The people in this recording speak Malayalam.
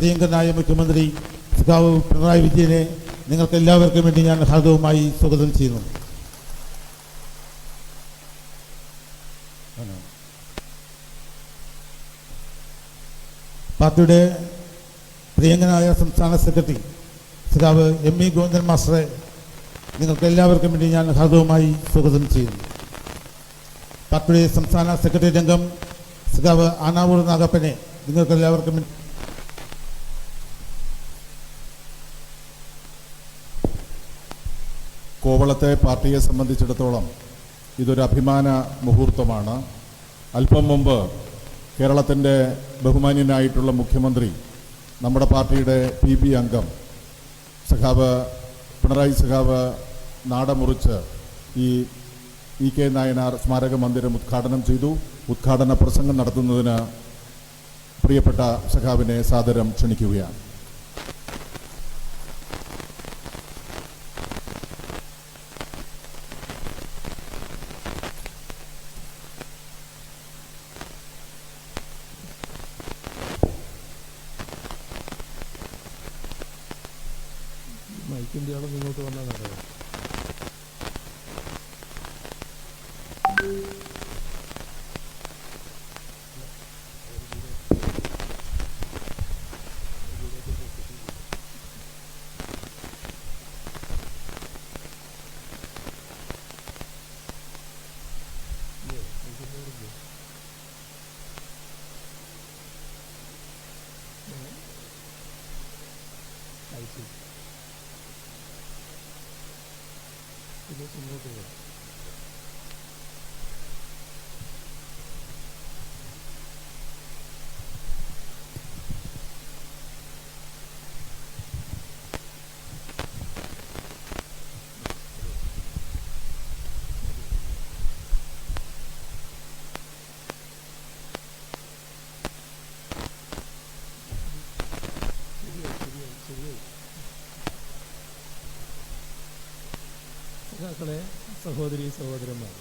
പ്രിയങ്കരനായ മുഖ്യമന്ത്രി സഖാവ് പിണറായി വിജയനെ നിങ്ങൾക്ക് എല്ലാവർക്കും വേണ്ടി ഞാൻ ഹാർദവുമായി സ്വാഗതം ചെയ്യുന്നു. പാർട്ടിയുടെ പ്രിയങ്കനായ സംസ്ഥാന സെക്രട്ടറി സഖാവ് എം ഇ ഗോവിന്ദൻ മാസ്റ്ററെ നിങ്ങൾക്ക് എല്ലാവർക്കും വേണ്ടി ഞാൻ ഹാർദവുമായി സ്വാഗതം ചെയ്യുന്നു. പാർട്ടിയുടെ സംസ്ഥാന സെക്രട്ടറി രംഗം സഖാവ് ആനാവൂർ നാഗപ്പനെ നിങ്ങൾക്ക് എല്ലാവർക്കും കോവളത്തെ പാർട്ടിയെ സംബന്ധിച്ചിടത്തോളം ഇതൊരു അഭിമാന മുഹൂർത്തമാണ്. അല്പം മുമ്പ് കേരളത്തിന്റെ ബഹുമാന്യനായിട്ടുള്ള മുഖ്യമന്ത്രി നമ്മുടെ പാർട്ടിയുടെ പി ബി അംഗം സഖാവ് പിണറായി സഖാവ് നാടമുറിച്ച് ഈ ഇ കെ നായനാർ സ്മാരക മന്ദിരം ഉദ്ഘാടനം ചെയ്തു. ഉദ്ഘാടന പ്രസംഗം നടത്തുന്നതിന് പ്രിയപ്പെട്ട സഖാവിനെ സാദരം ക്ഷണിക്കുകയാണ്. മൈക്കിന്റെ ആളും ഇങ്ങോട്ട് വന്നാൽ 이게 좀 해줘요. സഹോദരി സഹോദരന്മാർ